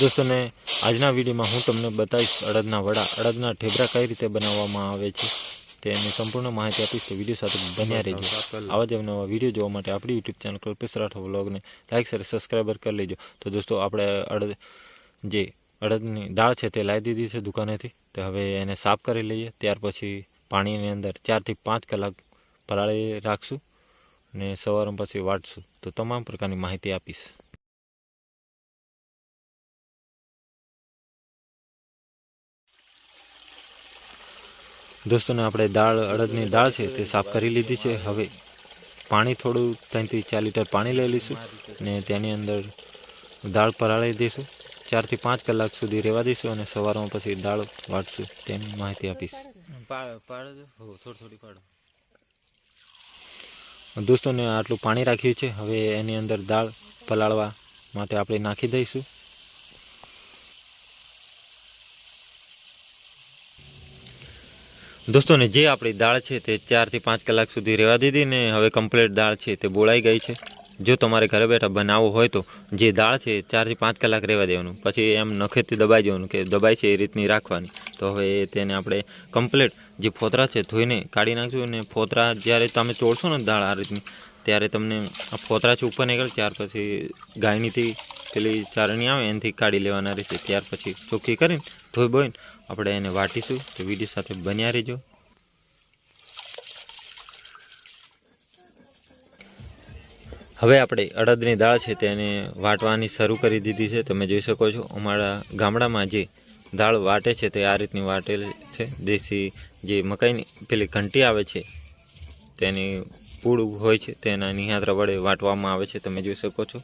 દોસ્તોને, આજના વિડીયોમાં હું તમને બતાવીશ અડદના વડા. અડદના ઠેબરા કઈ રીતે બનાવવામાં આવે છે તેની સંપૂર્ણ માહિતી આપીશ. તો વીડિયો સાથે બન્યા રહેજો. આવા જ નવા વીડિયો જોવા માટે આપણી યુટ્યુબ ચેનલ કલ્પેશ રાઠો વ્લોગને લાઈક શેર સબસ્ક્રાઈબર કરી લેજો. તો દોસ્તો, આપણે અડદ જે અડદની દાળ છે તે લાવી દીધી છે દુકાનેથી. તો હવે એને સાફ કરી લઈએ. ત્યાર પછી પાણીની અંદર ચારથી પાંચ કલાક પલાળી રાખશું અને સવારમાં પછી વાટશું. તો તમામ પ્રકારની માહિતી આપીશ. દોસ્તોને આપણે દાળ અડદની દાળ છે તે સાફ કરી લીધી છે. હવે પાણી થોડું ત્રણથી ચાર લીટર પાણી લઈ લઈશું અને તેની અંદર દાળ પલાળી દઈશું. ચારથી પાંચ કલાક સુધી રહેવા દઈશું અને સવારમાં પછી દાળ વાટશું તેની માહિતી આપીશ. થોડી થોડી પાડો. દોસ્તોને આટલું પાણી રાખ્યું છે. હવે એની અંદર દાળ પલાળવા માટે આપણે નાખી દઈશું. દોસ્તોને જે આપણી દાળ છે તે ચારથી પાંચ કલાક સુધી રહેવા દીધી ને હવે કમ્પ્લીટ દાળ છે તે બોળાઈ ગઈ છે. જો તમારે ઘરે બેઠા બનાવવું હોય તો જે દાળ છે ચારથી પાંચ કલાક રહેવા દેવાનું. પછી એમ નખેથી દબાઈ દેવાનું કે દબાઈ છે એ રીતની રાખવાની. તો હવે તેને આપણે કમ્પ્લીટ જે ફોતરા છે ધોઈને કાઢી નાખશું અને ફોતરા જ્યારે તમે ચોળશો ને દાળ આ રીતની, ત્યારે તમને આ ફોતરા છે ઉપર નીકળે, ત્યાર પછી ગાયનીથી પેલી ચારણી આવે, એનાથી કાઢી લેવાના રહેશે. ત્યાર પછી ચોખ્ખી કરીને ધોઈ બોઈને આપણે એને વાટીશું તો વીડિયો સાથે બન્યા રહેજો. હવે આપણે અડદની દાળ છે તેને વાટવાની શરૂ કરી દીધી છે. તમે જોઈ શકો છો અમારા ગામડામાં જે દાળ વાટે છે તે આ રીતની વાટેલ છે. દેશી જે મકાઈની પેલી ઘંટી આવે છે તેની પૂળ હોય છે તેના નિહાત્રા વડે વાટવામાં આવે છે. તમે જોઈ શકો છો.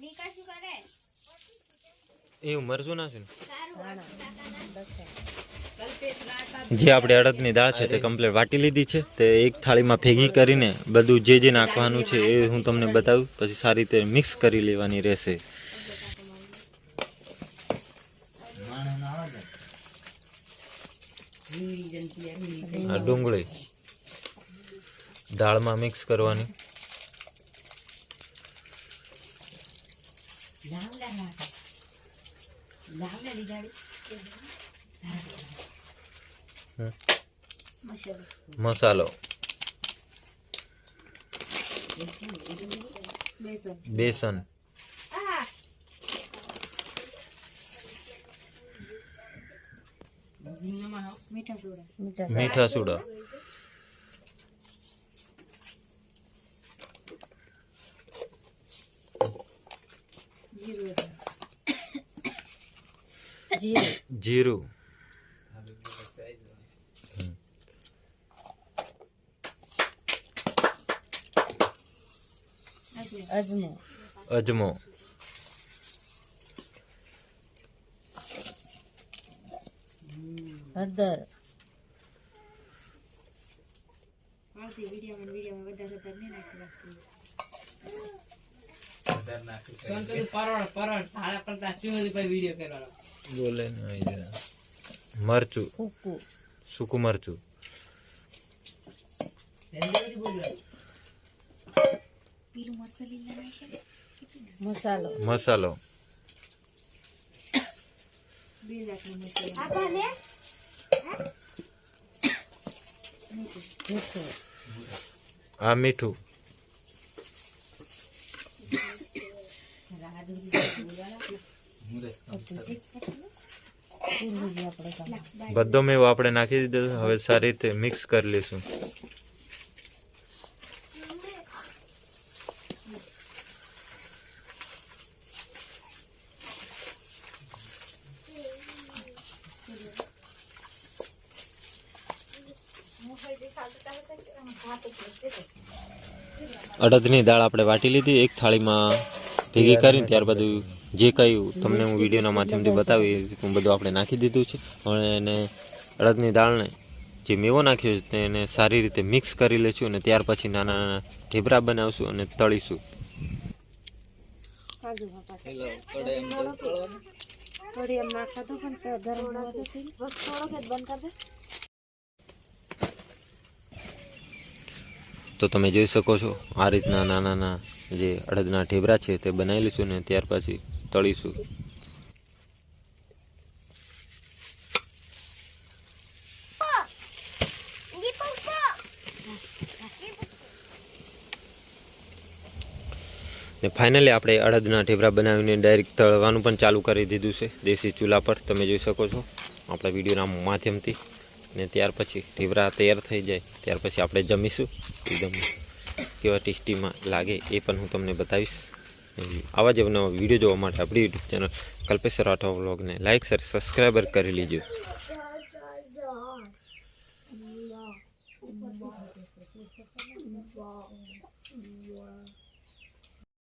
નિકા શું મરચું જે આપણે અડદની દાળ છે તે કમ્પ્લીટ વાટી લીધી છે. તે એક થાળીમાં ભેગી કરીને બધું જે જે નાખવાનું છે એ હું તમને બતાવું. પછી સારી રીતે મિક્સ કરી લેવાની રહેશે. આ ડુંગળી. દાળમાં મિક્સ કરવાની. મસાલો. મસાલો. બેસન બેસન આ મીઠા સોડા મીઠા સોડા જીરું. અજમો. અજમો. હળદર. આવતી વિડીયોમાં વિડીયોમાં વધારે વધારે નહીં નાખી રાખતી. સંસદ પરોળ પરોળ સાડા પડતા શું ભાઈ વીડિયો કરવાનો. બોલે મરચું. ફૂકું. સૂકું મરચું. મસાલો. મસાલો. બે જાતનો મસાલો. મીઠું. આ મીઠું. બધો મેવો આપણે નાખી દીધો હવે સારી રીતે મિક્સ કરી લઈશું. અડદની દાળ આપણે વાટી લીધી એક થાળીમાં ભેગી કરીને ત્યાર બધું જે કહ્યું તમને હું વિડીયોના માધ્યમથી બતાવી હું બધું આપણે નાખી દીધું છે. અને એને અડદની દાળને જે મેવો નાખ્યો છે તેને સારી રીતે મિક્સ કરી લઈશું અને ત્યાર પછી નાના નાના ઢેબરા બનાવશું અને તળીશું. થોડી એમ નાખા તો પણ ગરમ થોડોક જ બંધ કરી દે. તો તમે જોઈ શકો છો, આ રીતના નાના નાના જે અડદના ઢેબરા છે તે બનાવી લઈશું ને ત્યાર પછી તળીશું. ને ફાઇનલી આપણે અડદના ઢેબરા બનાવીને ડાયરેક્ટ તળવાનું પણ ચાલુ કરી દીધું છે, દેશી ચૂલા પર, તમે જોઈ શકો છો આપણા વિડીયોના માધ્યમથી. ને ત્યાર પછી ઢેબરા તૈયાર થઈ જાય, ત્યાર પછી આપણે જમીશું. એકદમ કેવા ટેસ્ટીમાં લાગે એ પણ હું તમને બતાવીશ. આવા જ નવા વીડિયો જોવા માટે આપણી યુટ્યુબ ચેનલ કલ્પેશ રાઠવા વ્લોગને લાઇક સર સબસ્ક્રાઈબર કરી લીજો.